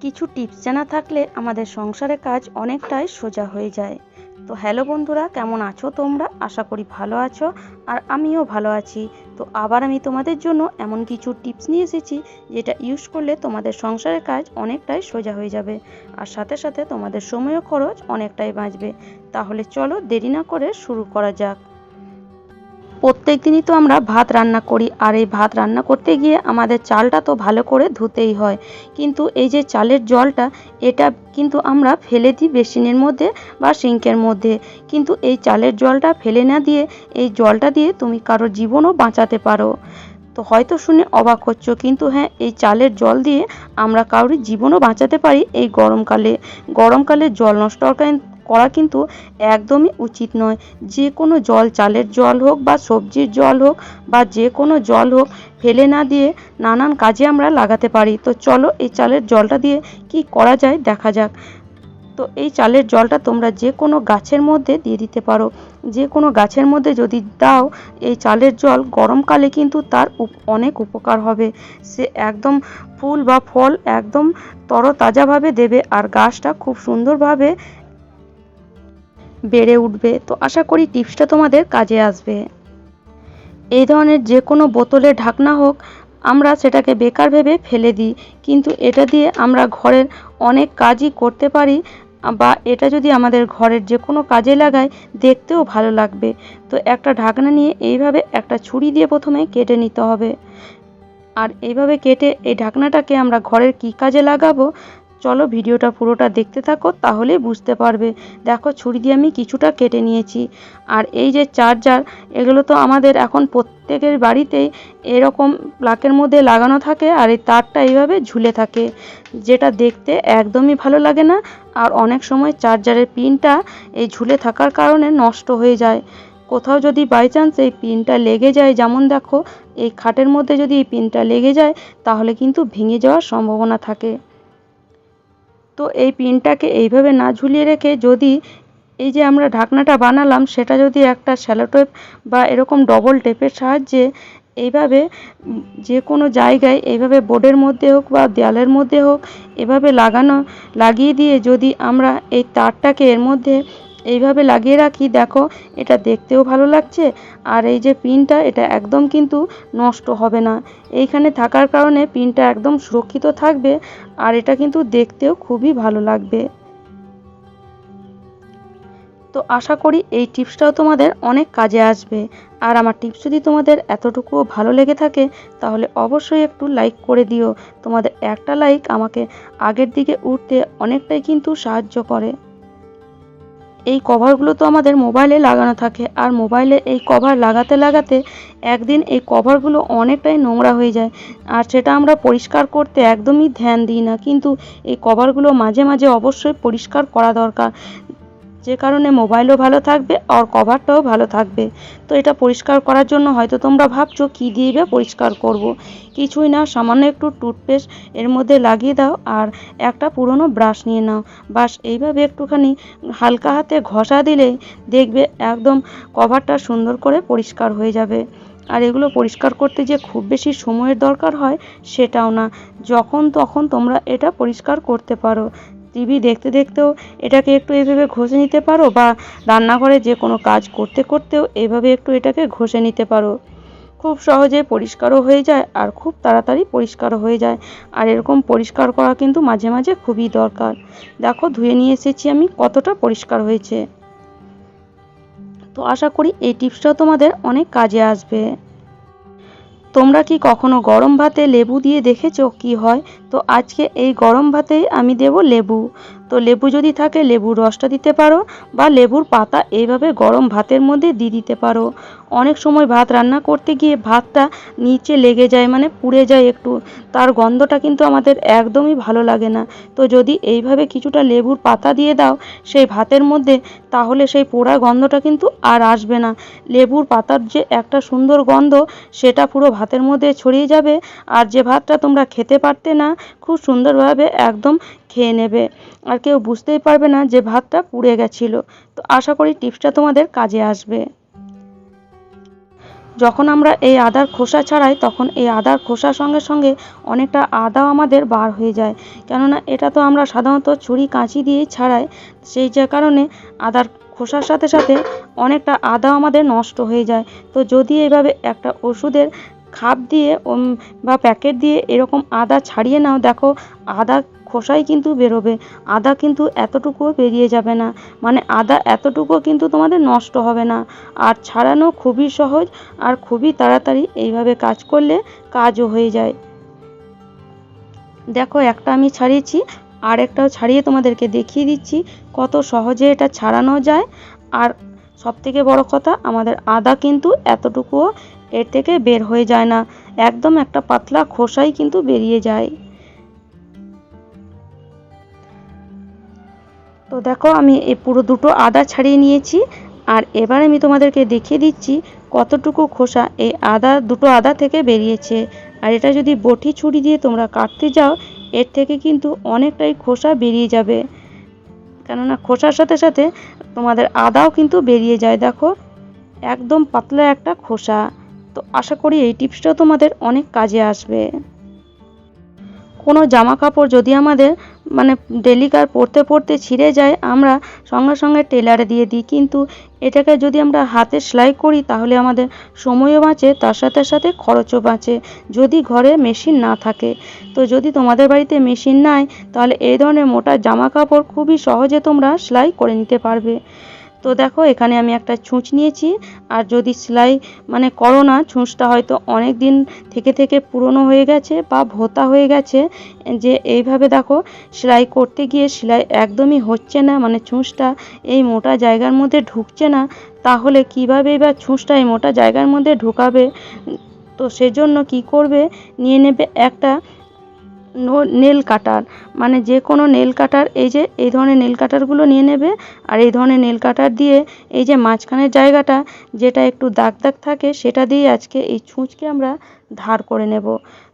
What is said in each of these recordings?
কিছু টিপস জানা থাকলে আমাদের সংসারের কাজ অনেকটাই সোজা হয়ে যায়। তো হ্যালো বন্ধুরা, কেমন আছো তোমরা? আশা করি ভালো আছো আর আমিও ভালো আছি। তো আবার আমি তোমাদের জন্য এমন কিছু টিপস নিয়ে এসেছি যেটা ইউজ করলে তোমাদের সংসারের কাজ অনেকটাই সোজা হয়ে যাবে আর সাথে সাথে তোমাদের সময়ও খরচ অনেকটাই বাঁচবে। তাহলে চলো দেরি না করে শুরু করা যাক। প্রত্যেক দিনই তো আমরা ভাত রান্না করি, আর এই ভাত রান্না করতে গিয়ে আমাদের চালটা তো ভালো করে ধুতেই হয়। কিন্তু এই যে চালের জলটা, এটা কিন্তু আমরা ফেলে দিই বেসিনের মধ্যে বা সিঙ্কের মধ্যে। কিন্তু এই চালের জলটা ফেলে না দিয়ে, এই জলটা দিয়ে তুমি কারোর জীবনও বাঁচাতে পারো। তো হয়তো শুনে অবাক হচ্ছ, কিন্তু হ্যাঁ এই চালের জল দিয়ে আমরা কারোর জীবনও বাঁচাতে পারি এই গরমকালে। গরমকালে জল নষ্ট করা কিন্তু একদমই উচিত নয়। যে কোনো জল, চালের জল হোক বা সবজির জল হোক বা যে কোনো জল হোক, ফেলে না দিয়ে নানান কাজে আমরা লাগাতে পারি। তো চলো এই চালের জলটা দিয়ে কি করা যায় দেখা যাক। তো এই চালের জলটা তোমরা যে কোনো গাছের মধ্যে দিয়ে দিতে পারো। যে কোনো গাছের মধ্যে যদি দাও, এই চালের জল গরমকালে কিন্তু তার অনেক উপকার হবে। সে একদম ফুল বা ফল একদম তরতাজাভাবে দেবে আর গাছটা খুব সুন্দরভাবে বেড়ে উঠবে। তো আশা করি টিপসটা তোমাদের কাজে আসবে। এই ধরনের যে কোনো বোতলের ঢাকনা হোক, আমরা সেটাকে বেকার ভেবে ফেলে দিই। কিন্তু এটা দিয়ে আমরা ঘরের অনেক কাজই করতে পারি, বা এটা যদি আমাদের ঘরের যে কোনো কাজে লাগাই, দেখতেও ভালো লাগবে। তো একটা ঢাকনা নিয়ে এইভাবে একটা ছুরি দিয়ে প্রথমে কেটে নিতে হবে। আর এইভাবে কেটে এই ঢাকনাটাকে আমরা ঘরের কী কাজে লাগাবো চলো ভিডিওটা পুরোটা দেখতে থাকো, তাহলেই বুঝতে পারবে। দেখো ছুরি দিয়ে আমি কিছুটা কেটে নিয়েছি। আর এই যে চার্জার, এগুলো তো আমাদের এখন প্রত্যেকের বাড়িতেই এরকম প্লাকের মধ্যে লাগানো থাকে আর এই তারটা এইভাবে ঝুলে থাকে। যেটা দেখতে একদমই ভালো লাগে না আর অনেক সময় চার্জারের পিনটা এই ঝুলে থাকার কারণে নষ্ট হয়ে যায়। কোথাও যদি বাই চান্স এই পিনটা লেগে যায়, যেমন দেখো, এই খাটের মধ্যে যদি এই পিনটা লেগে যায়, তাহলে কিন্তু ভেঙে যাওয়ার সম্ভাবনা থাকে। তো এই পিনটাকে এইভাবে না ঝুলিয়ে রেখে যদি এই যে আমরা ঢাকনাটা বানালাম, সেটা যদি একটা স্যালোটেপ বা এরকম ডবল টেপের সাহায্যে এইভাবে যে কোনো জায়গায়, এইভাবে বোর্ডের মধ্যে হোক বা দেয়ালের মধ্যে হোক, এভাবে লাগানো, লাগিয়ে দিয়ে যদি আমরা এই তারটাকে এর মধ্যে এইভাবে লাগিয়ে রাখি, দেখো, এটা দেখতেও ভালো লাগছে, আর এই যে পিনটা, এটা একদম কিন্তু নষ্ট হবে না। এইখানে থাকার কারণে পিনটা একদম সুরক্ষিত থাকবে, আর এটা কিন্তু দেখতেও খুবই ভালো লাগবে। তো আশা করি এই টিপসটাও তোমাদের অনেক কাজে আসবে, আর আমার টিপস যদি তোমাদের এতটুকুও ভালো লেগে থাকে, তাহলে অবশ্যই একটু লাইক করে দিও। তোমাদের একটা লাইক আমাকে আগের দিকে উঠতে অনেকটাই কিন্তু সাহায্য করে। এই কভারগুলো তো আমাদের মোবাইলে লাগানো থাকে। আর মোবাইলে এই কভার লাগাতে লাগাতে একদিন এই কভারগুলো অনেকটাই নোংরা হয়ে যায়। আর সেটা আমরা পরিষ্কার করতে একদমই ধ্যান দিই না। কিন্তু এই কভারগুলো মাঝে মাঝে অবশ্যই পরিষ্কার করা দরকার। যে কারণে মোবাইলও ভালো থাকবে আর কভারটাও ভালো থাকবে। তো এটা পরিষ্কার করার জন্য হয়তো তোমরা ভাবছ, কী দিয়ে পরিষ্কার করব। কিছুই না, সামান্য একটু টুথপেস্ট এর মধ্যে লাগিয়ে দাও আর একটা পুরনো ব্রাশ নিয়ে নাও। বাস এইভাবে একটুখানি হালকা হাতে ঘষা দিলেই দেখবে একদম কভারটা সুন্দর করে পরিষ্কার হয়ে যাবে। আর এগুলো পরিষ্কার করতে যে খুব বেশি সময়ের দরকার হয়, সেটাও না। যখন তখন তোমরা এটা পরিষ্কার করতে পারো। টিভি দেখতে দেখতেও এটাকে একটু এভাবে ঘষে নিতে পারো বা রান্নাঘরে যে কোনো কাজ করতে করতেও এভাবে একটু এটাকে ঘষে নিতে পারো। খুব সহজে পরিষ্কারও হয়ে যায় আর খুব তাড়াতাড়ি পরিষ্কারও হয়ে যায়। আর এরকম পরিষ্কার করা কিন্তু মাঝে মাঝে খুবই দরকার। দেখো ধুয়ে নিয়ে এসেছি আমি কতটা পরিষ্কার হয়েছে। তো আশা করি এই টিপসটাও তোমাদের অনেক কাজে আসবে। তোমরা কি কখনো গরম ভাতে লেবু দিয়ে দেখেছ কি হয়? তো আজকে এই গরম ভাতেই আমি দেব লেবু। তো লেবু যদি থাকে, লেবুর রসটা দিতে পারো বা লেবুর পাতা এইভাবে গরম ভাতের মধ্যে দিয়ে দিতে পারো। অনেক সময় ভাত রান্না করতে গিয়ে ভাতটা নিচে লেগে যায় মানে পুড়ে যায় একটু, তার গন্ধটা কিন্তু আমাদের একদমই ভালো লাগে না। তো যদি এইভাবে কিছুটা লেবুর পাতা দিয়ে দাও সেই ভাতের মধ্যে, তাহলে সেই পোড়া গন্ধটা কিন্তু আর আসবে না। লেবুর পাতার যে একটা সুন্দর গন্ধ, সেটা পুরো ভাতের মধ্যে ছড়িয়ে যাবে। আর যে ভাতটা তোমরা খেতে পারতে না, খুব সুন্দরভাবে একদম খেয়ে নেবে। আর কেউ বুঝতেই পারবে না যে ভাতটা পুড়ে গেছিল। তো আশা করি টিপসটা তোমাদের কাজে আসবে। যখন আমরা এই আদার খোসা ছাড়াই, তখন এই আদার খোসার সঙ্গে সঙ্গে অনেকটা আদাও আমাদের বার হয়ে যায়। কেননা এটা তো আমরা সাধারণত ছুরি, কাঁচি দিয়েই ছাড়াই। সেই যে কারণে আদার খোসার সাথে সাথে অনেকটা আদাও আমাদের নষ্ট হয়ে যায়। তো যদি এইভাবে একটা ওষুধের খাপ দিয়ে বা প্যাকেট দিয়ে এরকম আদা ছাড়িয়ে নাও, দেখো আদা খোসাই কিন্তু বেরোবে। আদা কিন্তু এতটুকুও বেরিয়ে যাবে না। মানে আদা এতটুকুও কিন্তু তোমাদের নষ্ট হবে না। আর ছাড়ানো খুবই সহজ আর খুবই তাড়াতাড়ি এইভাবে কাজ করলে কাজও হয়ে যায়। দেখো, একটা আমি ছাড়িয়েছি, আর একটাও ছাড়িয়ে তোমাদেরকে দেখিয়ে দিচ্ছি কত সহজে এটা ছাড়ানো যায়। আর সবথেকে বড় কথা, আমাদের আদা কিন্তু এতটুকুও এর থেকে বের হয়ে যায় না। একদম একটা পাতলা খোসাই কিন্তু বেরিয়ে যায়। তো দেখো, আমি এই পুরো দুটো আদা ছাড়িয়ে নিয়েছি। আর এবার আমি তোমাদেরকে দেখিয়ে দিচ্ছি কতটুকু খোসা এই আদা, দুটো আদা থেকে বেরিয়েছে। আর এটা যদি বটি ছুরি দিয়ে তোমরা কাটতে যাও, এর থেকে কিন্তু অনেকটাই খোসা বেরিয়ে যাবে। কেননা খোসার সাথে সাথে তোমাদের আদাও কিন্তু বেরিয়ে যায়, দেখো। একদম পাতলা একটা খোসা। তো আশা করি এই টিপসটাও তোমাদের অনেক কাজে আসবে। কোনো জামা কাপড় যদি আমাদের মানে ডেলিকার পরতে পরতে ছিঁড়ে যায়, আমরা সঙ্গে সঙ্গে টেলারে দিয়ে দিই। কিন্তু এটাকে যদি আমরা হাতে সেলাই করি, তাহলে আমাদের সময়ও বাঁচে, তার সাথে সাথে খরচও বাঁচে, যদি ঘরে মেশিন না থাকে। তো যদি তোমাদের বাড়িতে মেশিন নাই, তাহলে এই ধরনের মোটা জামা কাপড় খুবই সহজে তোমরা সেলাই করে নিতে পারবে। তো দেখো, এখানে আমি একটা ছুঁচ নিয়েছি। আর যদি সেলাই মানে করো না, ছুঁচটা হয়তো অনেক দিন থেকে থেকে পুরনো হয়ে গেছে বা ভোতা হয়ে গেছে। যে এইভাবে দেখো, সেলাই করতে গিয়ে সেলাই একদমই হচ্ছে না মানে ছুঁচটা এই মোটা জায়গার মধ্যে ঢুকছে না। তাহলে কীভাবে এবার ছুঁচটা এই মোটা জায়গার মধ্যে ঢুকাবে? তো সেজন্য কি করবে? নিয়ে নেবে একটা নেল কাটার। মানে যে কোনো নেল কাটার, এই যে, এই ধরনের নেল কাটারগুলো নিয়ে নেবে আর এই ধরনের নেল কাটার দিয়ে এই যে মাঝখানের জায়গাটা যেটা একটু দাগ দাগ থাকে, সেটা দিয়ে আজকে এই ছুঁচকে আমরা ধার করে নেব।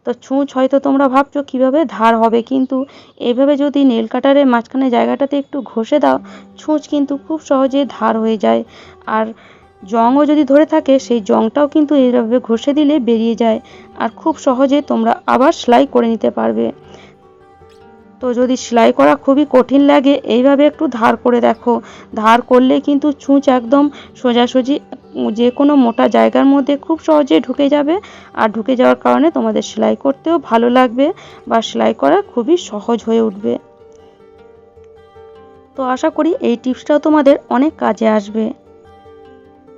তো ছুঁচ হয়তো তোমরা ভাবছ কীভাবে ধার হবে, কিন্তু এইভাবে যদি নেল কাটারের মাঝখানে জায়গাটাতে একটু ঘষে দাও, ছুঁচ কিন্তু খুব সহজে ধার হয়ে যায়। আর জংও যদি ধরে থাকে, সেই জংটাও কিন্তু এইভাবে ঘষে দিলে বেরিয়ে যায়। আর খুব সহজে তোমরা আবার সেলাই করে নিতে পারবে। তো যদি সেলাই করা খুবই কঠিন লাগে, এইভাবে একটু ধার করে দেখো। ধার করলে কিন্তু ছুঁচ একদম সোজাসুজি যে কোনো মোটা জায়গার মধ্যে খুব সহজে ঢুকে যাবে। আর ঢুকে যাওয়ার কারণে তোমাদের সেলাই করতেও ভালো লাগবে বা সেলাই করা খুবই সহজ হয়ে উঠবে। তো আশা করি এই টিপসটাও তোমাদের অনেক কাজে আসবে।